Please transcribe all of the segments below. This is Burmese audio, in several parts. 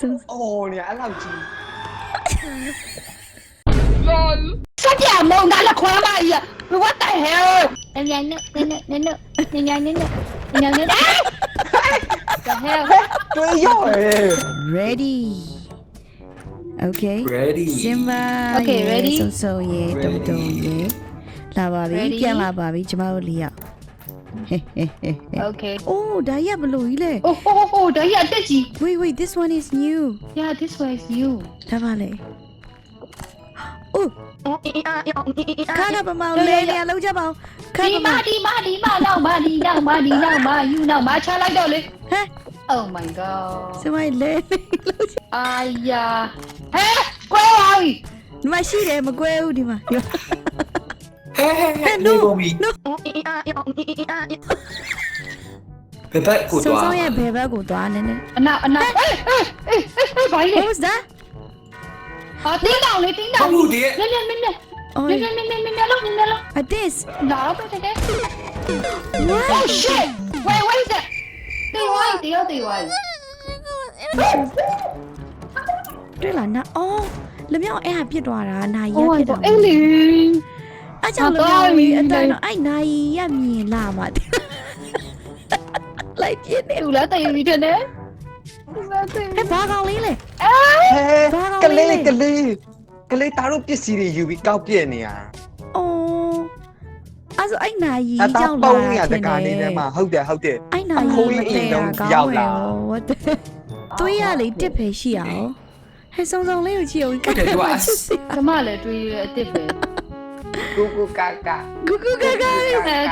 Sus. Ồ, này làm gì? Lol. Sao chả mông đã là khóa mày à? What the hell? Em nhanh nữa, nhanh nữa, nhanh nữa, nhanh nhanh nữa, nhanh nhanh nữa. The hell? Tôi rồi. Ready. Okay. Ready. Simba. Okay, yeah, ready. So so yeah, Ready. တုံတုံ yeah. လာပါပြီ ပြန်လာပါပြီကျမတို့လေးယောက် Okay အိုးဒါရဘလို့ကြီးလဲ Oh oh oh ဒါရတက်ကြီး wait wait this one is new Yeah this one is you ဒါပါလေအိုးခါကပမောင်လေးနေရာလောက်ကြပါဦးခါဒီကမမောင်ဒီမဒီမနောက်မဒီနောက်မဒီနောက်မ you နောက်မချလိုက်တော့လေဟဲ Oh my god စမိုင်းလေးလောက်ကြအာယာဟဲကွဲပါပြီဒီမရှိတယ်မကွဲဘူးဒီမှာ ဟဲဟဲဟဲနေကုန်ပြီ no ဘယ်ဘက်ကိုဆုံသွားဆုံရဲ့ဘယ်ဘက်ကိုသွားနေနေအနာအနာအေးအေးအေးအေးဘာလဲ What was that ဟာတင်းတောင်လေတင်းတောဘာင်လို့ဒီနည်းနည်းနည်းနည်း oh နည်းနည်းနည်းနည်းနည်းလုံးနည်းနည်းလုံး a this လာတော့ပဲတဲ့ what Oh shit wait wait that တေဝိုင်းတေရောတေဝိုင်း တွေ့လားနာအော်လမြောက်အဲ့ဟာပြစ်သွားတာနာရီရ Oh my ပြစ်တာ god အေးလေ အဲ့ကြောင့်လမြောက်လေးအတိုင်းတော့အဲ့နာရီရမြင်လာမှာလိုက်ပြစ်နေသူလည်းတေရီတဲ့နဲ့သူလည်းတေဟဲ့ဘာကောင်လေးလဲဟဲကလေးကလေးကလေးတားတို့ပစ္စည်းတွေယူပြီးကောက်ပြက်နေရအော်အဲ့ဆိုအဲ့နာရီအတားကြောင့်ပုံလာရတကာနေထဲမှာဟုတ်တယ်ဟုတ်တယ်အဲ့နာအရီခိုးမကြီးအိမ်တလုံးည့်တာကောရောက်င်းလာလာ what the သွေးရလေတစ်ဖယ်ရှိအောင်ဟဲ့စုံစုံလေးကိုကြည့်အောင်ဟုတ်တယ်သူကကျမလည်းတွေးရအစ်စ်ပဲ Cucu caca. Cucu caca.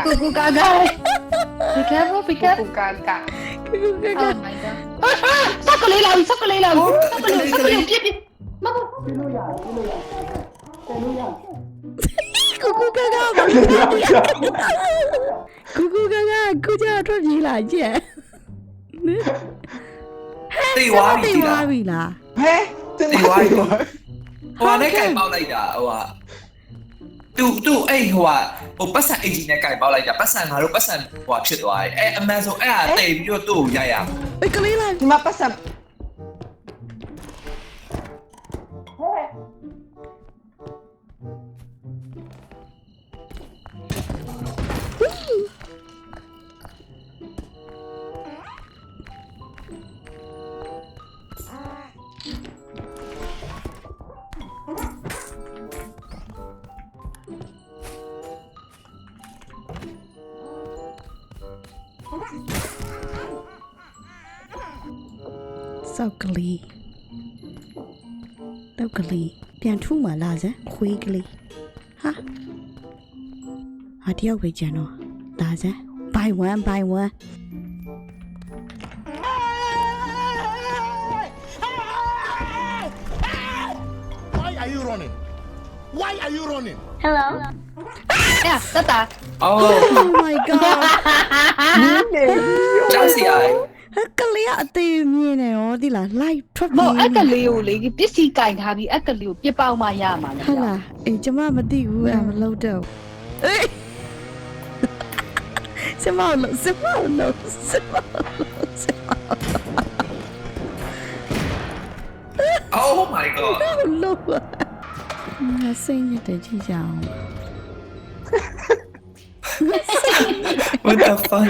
Cucu caca. Be careful, be careful. Cucu caca. Cucu caca. Oh my god. Sácalo el agua, sácalo el agua. Sácalo, sácalo, pie, pie. Vamos. Cucu caca. Cucu caca, cucu caca, ထွက်ပြေးလာကြက်။တိတ်ဝါပြီလား။တိတ်ဝါပြီလား။ဟဲ့တိတ်ဝါပြီ။ဟိုနဲ့ကင်ပေါက်လိုက်တာဟိုက တူတူအဲ့ဟိုကဟိုပတ်စံအင်ဂျင်နဲ့ကြိုင်ပေါက်လိုက်တာပတ်စံငါတို့ပတ်စံဟိုဖြစ်သွားတယ်အဲ့အမှန်ဆိုအဲ့ဟာတိတ်ပြီးတော့သူ့ကိုရိုက်ရမှာအေးကလေးလာဒီမှာပတ်စံ စောက်ကလေးတောက်ကလေးပြန်ထူးမှလာစမ်းခွေးကလေးဟာဟာတယောက်ပဲကြံတော့လာစမ်း by one by one Why are you running? Why are you running? အဲတတာ အော် oh my god ကြောက်စီအိုင် ဟာ ကလေးကအသေးမြင်နေရောဒီလား live ထွက် မော ပြေး အက်ကလေးကိုလေပစ္စည်းကင်ထားပြီးအက်ကလေးကိုပြစ်ပေါက်မှရမှာလေ ဟာလားအေးကျမမသိဘူးအဲ့မလုပ်တော့အေးစမလို့စမလို့စမလို့စမ Oh my god လို့ငါစိတ်ညစ်တယ်ကြည့်ကြအောင် what the fuck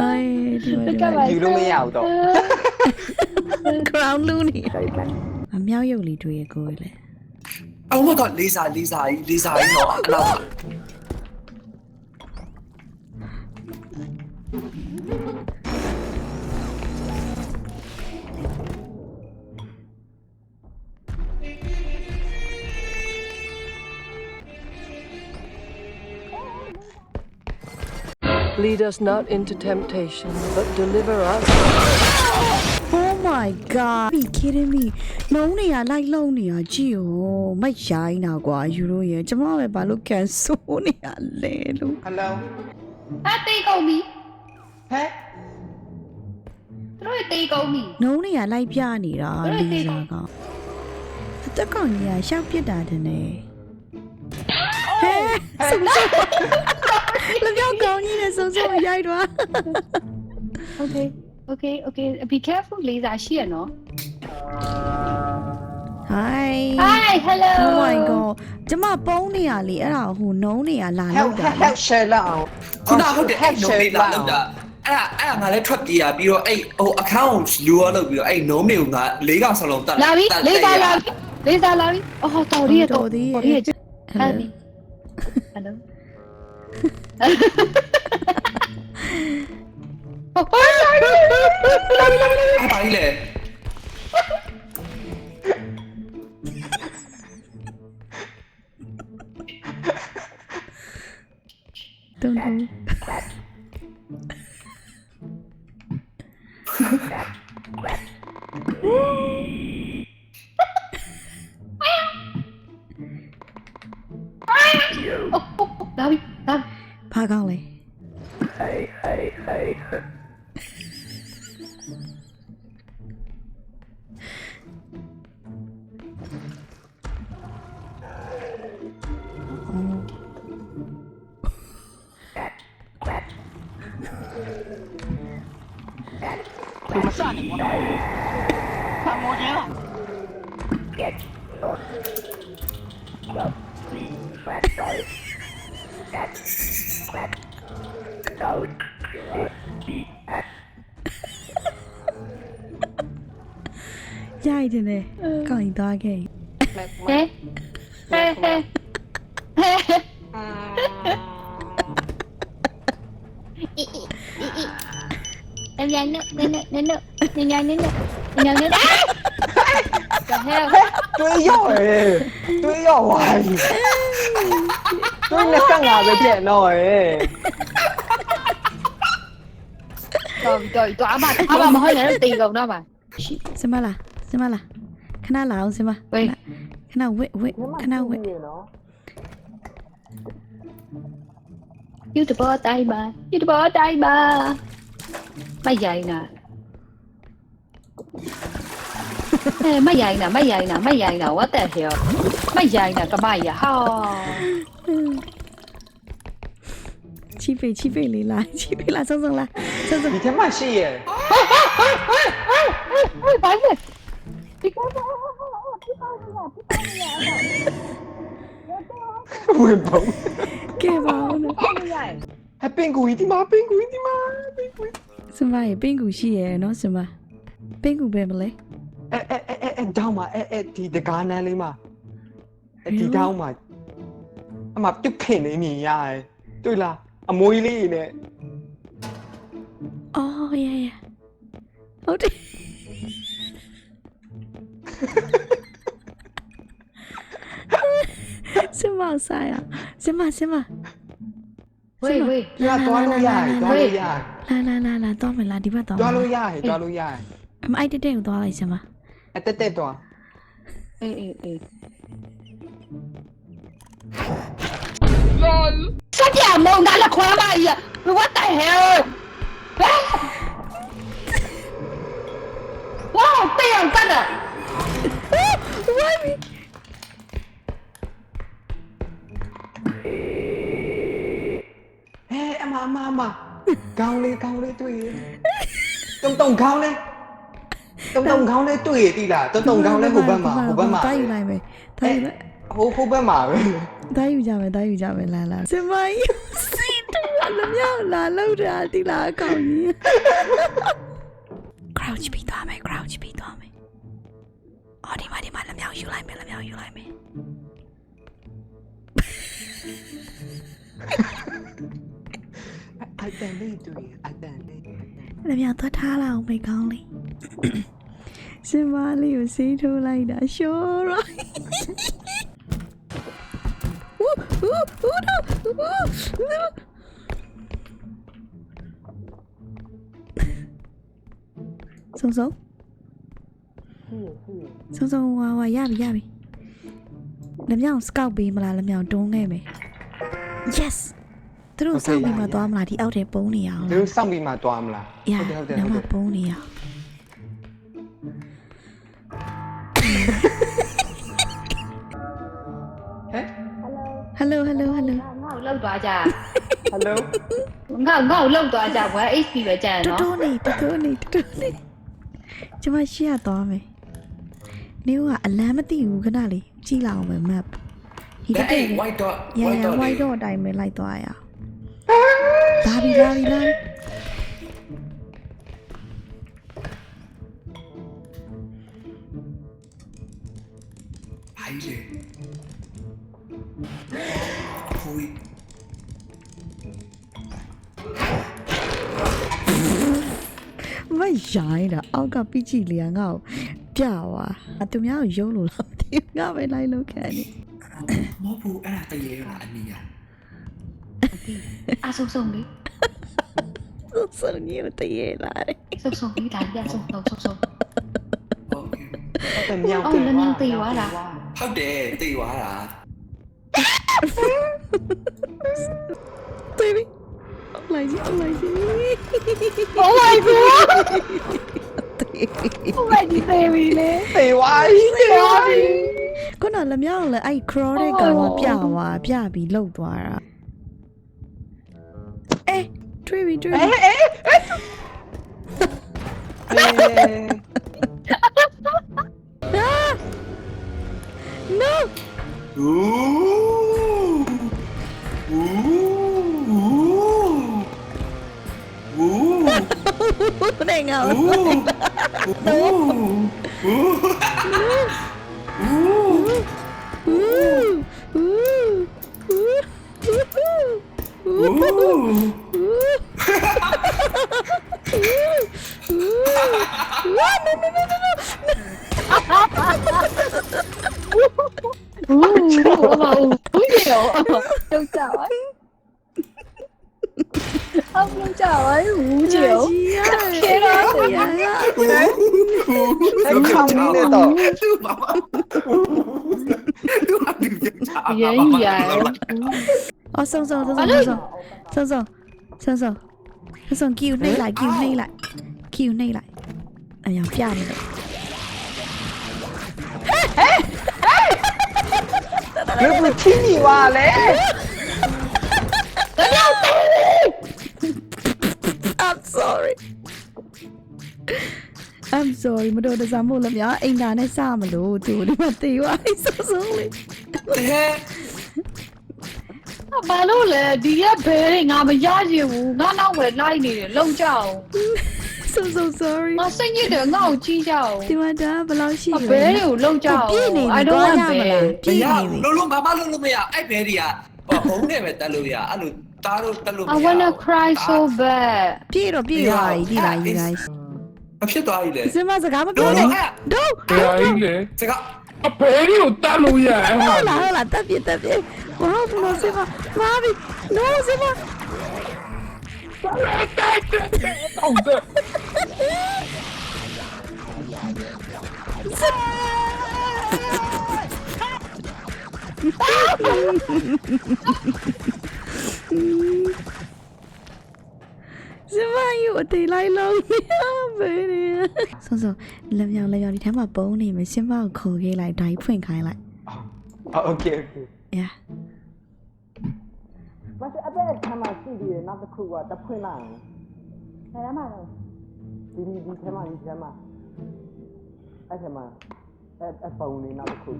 အေးဒီမှာဒီမှာ ယူလို့မရဘူးတော့ crown လူနေအမြောက်ရုပ်လေးတွေ့ရကိုလေ Oh my god လေးစားလေးစားကြီးလေးစားကြီးတော့အဲ့တော့ Lead us not into temptation, but deliver us. Oh my god be kidding me နှုံးနေရလိုက်လုံးနေရကြည့်ရောမရိုင်းတာကွာယူရိုရဲ့ကျမပဲဘာလို့ကန်ဆိုးနေရလဲလို့ဟယ်လိုအတေးကုန်ပြီဟဲ့သူတို့တေးကုန်ပြီနှုံးနေရလိုက်ပြနေတာအဲ့ဒါလီသိစာကအသက်ကောင်ကြီးကရှောက်ပြစ်တာတဲ့နဲ့ ဟဲ့ဆုံဆုံလပြောင်းကောင်းကြီးနဲ့ဆုံဆုံရိုက်တော့ Okay okay okay be careful လေးစားရှိရနော် Hi Hi hello Oh my god ကျမပုံးနေရလေအဲ့ဒါဟိုနှုံးနေရလာဟဲ့လောက်ဟဲ့တာဟဲ့ share လောက်အောင်ခုနဟုတ်တယ်အဲ့ no လေးလာလောက်တာအဲ့ဒါအဲ့ဒါငါလည်းထွက်ပြေးရပြီးတော့အဲ့ဟို account လူရောလုပ်ပြီးတော့အဲ့ no တွေကိုငါ၄កောင်စလုံးတတ်လာပြီလေးစားလာပြီလေးစားလာပြီအော်တော်ရီတော်တော်သေးရဲ့တော်ရီ Ano? പറയില്ലേ Don't know. Woo! 哦，来来，趴岗嘞。 ရိုက်တယ်နဲ့ကောင်းရင်သွားခဲ့ ဟဲဟဲဟဲဟဲအញ្ញနနနနနနနနနနနန The hell တွေးရောက်ရယ်တွေးရောက်သွားပြီတွေး25ပဲပြည့်တော့ရယ် တော်တော်တော် tôi là các ngà với trẻ nổi Trời trời tỏa mặt Mà mà hơi nhảy được tiền rồi đó mà. Xem ba Xem nào là ông xem nào quệ quệ Cái nào quệ YouTuber tay bà YouTuber tay bà Máy dày nè. Ê, máy nè máy dày nè máy dày nè quá tệ hiểu မရိုင်းနာမရိုင်းနာ what the hell မရိုင်းနာကမရဟာချိဖေးချိဖေးလေးလာချိဖေးလာဆုံးဆုံးလာဆုံးဆုံးဒီထဲမှာရှိရယ်ဟဲ့ဘာလဲဒီကောဝင်ပုံကဲပါဦးနော်ဟဲ့ပင်ကူကြီးဒီမှာပင်ကူကြီးဒီမှာပင်ကူကြီးစင်မရေပင်းကူရှိရဲ့နော်စင်မပင်းကူပဲမလဲအဲအဲအဲအဲအဲတောင်းမှာအဲအဲဒီတကားနန်းလေးမှာ အဲဒီတောင်းမှာအမပြုတ်ခင်နေမြင်ရယ်တွေ့လားအမွေးလေးနဲ့အော်ရရဟုတ်တယ်စင်မဆိုင်อ่ะစင်မစင်မဝေးဝေးကျွားသွားလို့ရတယ်သွားလို့ရတယ်လာလာလာလာတော့မလားဒီဘက်တော့သွားလို့ရတယ်သွားလို့ရတယ်အမအိုက်တက်တက်ကိုသွားလိုက်စင်မအတက်တက်သွားအေးအေးအေး god! Shut your mouth, that look where I What the hell? wow, damn, brother! Why? Ê, em à, em à, em à. Cao lên, cao lên, tùy lên. Tông tông cao lên. Tông tông cao lên, tùy thì là. Tông tông cao lên, hụt bà mà, hụt bà mà. Tay này mày, tay này. Hụt bà mà. ဟိုဘက်မှာတားယူလိုက်မယ်တားယူလိုက်ဟိုဟိုဘက်မှာပဲတားယူကြမယ်တားယူကြမယ်လာလာစင်မကြီးစီတူလမြောက်လာလောက်တာဒီလာအကောင်ကြီး crouch ပြီးသွားမယ် crouch ပြီးသွားမယ်အော်ဒီမှာဒီမှာလမြောက်ယူလိုက်မယ်လမြောက်ယူလိုက်မယ်အတန်လေးတွေ့ရအတန်လေးလမြောက်သွားထားလာအောင်မိကောင်းလေးစင်မလေးကိုစေးထိုးလိုက်တာရှိုးရောဝူ ဝူဝူတော့ဝူစုံစုံစုံစုံဝါဝါရပြီရပြီလက်မြောင်စကောက်ပေးမလားလက်မြောင်တွန်းခဲ့မယ် yes သူတို့စောင့်ပြီးမှသွားမလားဒီအောက်ထဲပုံးနေရအောင်သူစောင့်ပြီးမှသွားမလားရဟုတ်တယ်နောဟုတ်တယ်က်မှပုံးနေရအောင် hello hello hello ငါ့ကိုလောက်သွားကြ hello ငါ့ငါ့ကိုလောက်သွားကြကွာ HP ပဲကြံတူနော်တူနေတူတူနေတူတူနေကျမရှိရသွားမယ်နေကအလန်းမသိဘူးခဏလေးကြည့်လောက်အောင်မယ် map ဒီဒါတက်အဲ့တက် white dot ရရ white dot white လေး dot အတိုင်းပဲလိုက်သွားရအောင်လာပြီလာပြီလာ ရိုင်းတာအောက်ကပြကြည့်လျာငါ့ကိုပြသွားအသူများကိုယုံလို့လားဒီငါပဲလိုက်လို့ခံနေမဟုတ်ဘူးအဲ့ဒါတရေရအနီးရအဆုံဆုံလေးဆုံနေတရေလာတယ်ဆုံဆုံလေးလာပြဆုံဆုံဆုံဆုံဟုတ်ကဲ့မြောက်တယ်ဟုတ်လည်းမြောက်တေးွားတာဟုတ်တယ်တေးွားတာ Baby လိုက်ပြီလိုက်ပြီ Oh my god ဘယ်ဒီသေးပြီလဲသေဝိုင်းသေဝိုင်းခုနလမြောက်လည်းအဲ့ crow တဲ့ကောင်ကပြသွားပြပြီးလှုပ်သွားတာအေးတွေးပြီတွေးပြီအေးအေးအေး No! Ooh! thing else. Ooh. Ooh. Ooh. Ooh. Ooh. Ooh. What? No, no, no, no, no. Ủa mà uống nhiều Đâu trời Ông đâu trời uống nhiều em không đi tổ dễ dàng ô xong rồi xong rồi xong rồi. Xong rồi xong rồi. Kêu này lại kêu này lại. Kêu này lại. À nhầm pia này Lớp một chín gì hòa lẽ I'm sorry. I'm sorry မတော်တဆမို့လို့များအိမ်သာနဲ့စမလို့သူဒီမှာတေးသွားအိဆုံးဆုံးလေးဟဲ့ဘာလို့လဲဒီရက်ဘဲတွေငါမရချင်ဘူးငါနောက်ပဲလိုက်နေတယ်လုံကြအောင် so so sorry ငါစိတ်ညစ်တယ်ငါ့ကိုကြီးကြအောင်ဒီမှာဒါဘယ်လောက်ရှိအလဲဘဲတွေကိုလုံကြအောင်ပြည့်နေ I ပြီ don't တော့ want ရမ bed လားမပြည့်ရနေပြီလုံးလုံးဘာမှလုံးလို့မရအဲ့ဘဲတွေကဟိုဘုံနဲ့ပဲတက်လို့ရအဲ့လိုတားလို့တက်လို့မရ I wanna cry so bad ပြည့်တော့ပြည့်သွားပြီဒီလား you guys မ ဖြစ်သွားပြီလေစမစကားမလုံးပြောလုံးနဲ့အဲ့ don't တရားကြီးလေစကားအဖေတွေကိုတတ်လို့ရအဲ့ဟဟာလာဟလာတက်ပြတက်ပြမဟုတ်ဘူးလို့စမမာဘီ no စမဟုတ်တယ် စမယူအသေးလိုက်လုံးမရဘယ်နေဆောဆောလက်မြောင်လက်မြောင်ဒီထဲမှာပုံနေမယ်ရှင်းမကိုခေါ်ခဲ့လိုက်ဓာတ်ဖွင့်ခိုင်းလိုက် โอเคโอเค yeah မစအတဲ့ခါမှရှိသေးတယ်နောက်တစ်ခုကတဖွင့်လိုက်အောင် ဘယ်မှာလဲ ဒီဒီဒီထဲမှာဒီထဲမှာအဲ့ထဲမှာအဲ့အပုံလေးနောက်တစ်ခု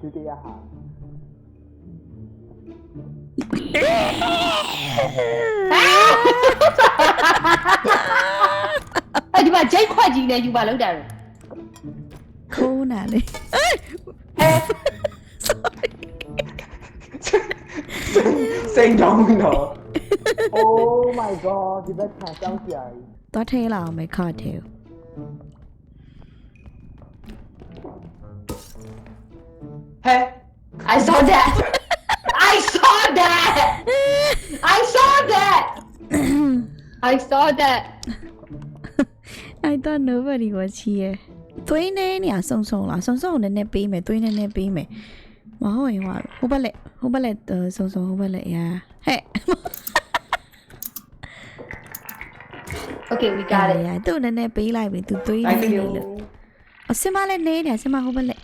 ဒီတရားဟာ အဲ့ဒီမှာဂျိတ်ခွက်ကြီးနဲ့ယူပါလောက်တာလေ ခိုးနာလေ စိတ်တောင်းတော့ Oh my god ဒီဘက်ခံကြောင်းစရာကြီး သွားထဲလာအောင်မယ်ခါထဲ ဟဲ့ I saw that I saw that I saw that I saw that I thought nobody was here သွေးနေနေရဆုံဆုံလားဆုံဆုံကိုနည်းနည်းပေးမယ်သွေးနည်းနည်းပေးမယ်မဟုတ်ရင်ဟိုဟိုဘက်လက်ဟိုဘက်လက်呃ဆုံဆုံဟိုဘက်လက်ရာဟဲ့ Okay, we got it. ရာသူ့နည်းနည်းပေးလိုက်ပြီသူသွေးနေ Thank နေ you လို့အစမလည်းနေတယ်စမဟိုဘက်လက်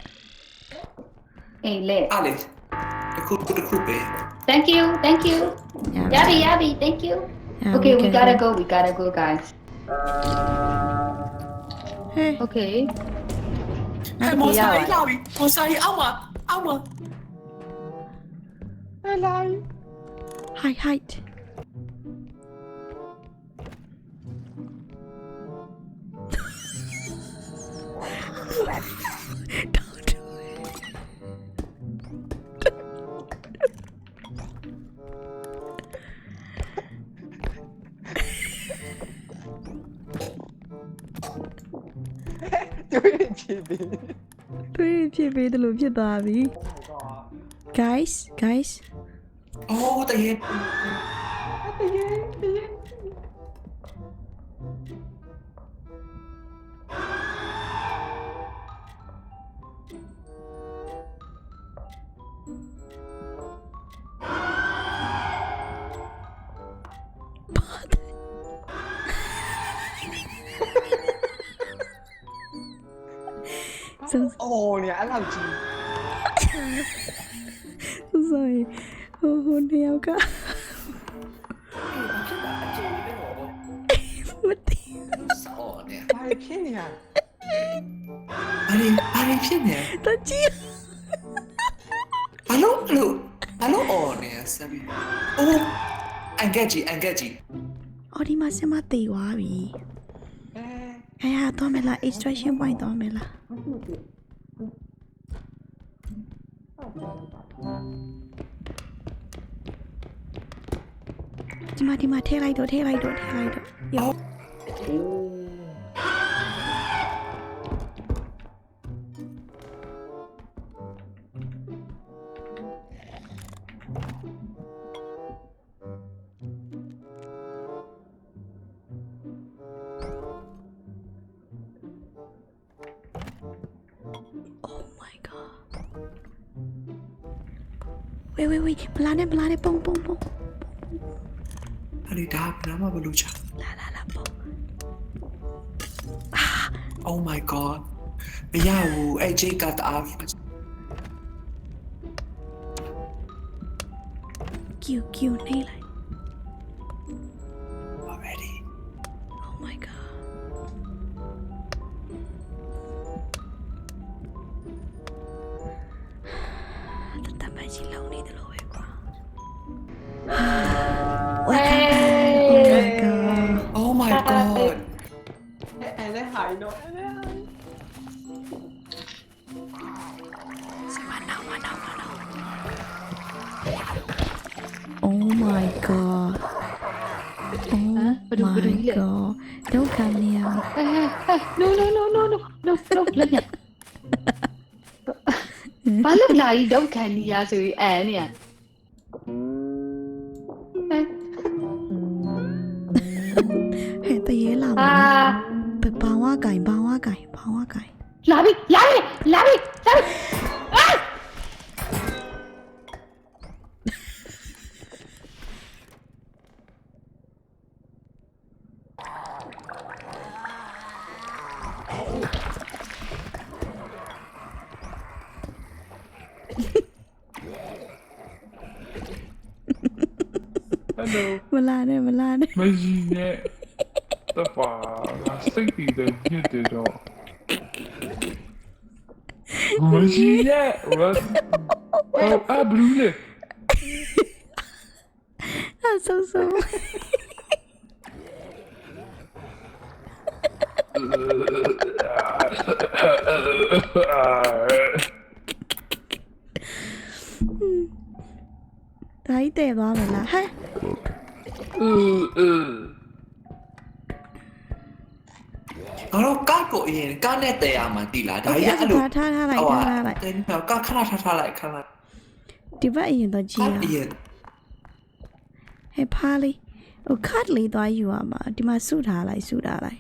Hey, lit. အားလေတခုတခုပဲ Thank you, thank you. ရပါ Yabby, yabby, thank you. Yeah, okay, we, we gotta go. We gotta go, guys. Hey. Okay. Hey, mo sai lawi, mo sai awa, awa. Hello. Hi, height. height တွေ့ချင်ပြီ တွေးဖြစ်ပေးတယ်လို့ဖြစ်သွားပြီ guys guys အော်တရေ ဆုံး လောက်ကြီး sorry ဟိုဟိုနှစ်ယောက်ကမတည်ဘာတွေဖြစ်နေရဘာတွေဘာတွေဖြစ်နေတကြီးဘာလို့ဘာလို့ဘာလို့အော်နေဆမ်းအိုးအန်ကက်ကြီးအန်ကက်ကြီးအော်ဒီမှာစမတည်သွားပြီအဲအဲတော့မလား extraction point တော့မလား ဒီမှာဒီမှာထည့်လိုက်တော့ထည့်လိုက်တော့ထည့်လိုက်တော့ Wait wait wait! Wala na, wala na. Pong, pong, pong. Nalitahap na, mabalucha. Lala, po. Ah! Oh my god. Yahu, AJ got off. Q, Q, Naylight. အဲ့လည်းဟိုင်းတော့အဲ့လည်း စမနာမနာမနာ Oh my god Oh ဘယ်လိုဘယ်လို my ကြီးလဲ god ဒုက္ခနေရ Hey, hey, hey. No, no, no, no, no, no, no. လက်ညဘာလို့လာကြီးတော့ခံနေရဆိုရင်အဲနေရ బావాకాయ బావాకాయ బావాకాయ లాబి లాబి లాబి లాబి Hello. เวลาเนี่ยเวลาเนี่ย ไม่ยิงแน่ตะฝา seguida, meu Deus, Oh, ah, Bruna! Ah, sou, sou. Thấy tè ငါတော့ကားကိုအရင်ကားနဲ့တဲရမှတိလားဒါကြီးအဲ့လိုထားထားလိုက်ထားထားလိုက်တင်းတော့ကားခဏထားထားလိုက်ခဏဒီဘက်အရင်တော့ကြည့်ရအောင်အရင်ဟဲ့ဖားလေးဟိုခတ်လေးသွားယူရမှာဒီမှာစုထားလိုက်စုထားလိုက်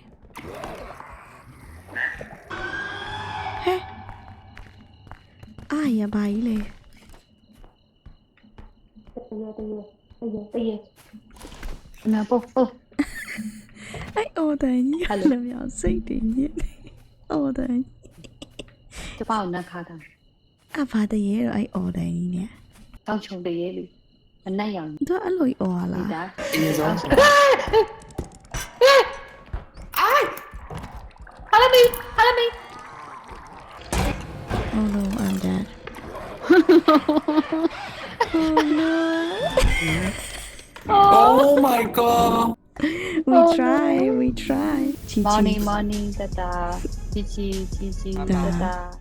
ဟဲ့အာရပါကြီးလေတရေတရေတရေတရေနာပို့ပို့ အဲ့အော်တန်ကြီး Hello. လည်းမြောင်စိတ်တင်ညစ်နေအော်တန်ကျပောက်နခါတာအဘာတရေတော့အဲ့အော်တန်ကြီးနဲ့တောင်းချုံတရေလူအနက်ရောင်သူအဲ့လိုအော်ရဒီလားတာအရင်ဆုံးဟာလမီဟာလမီ Oh no I'm dead Oh no Oh my god We oh, try, no. we try. Money, money, da da. Gigi, Gigi, da da.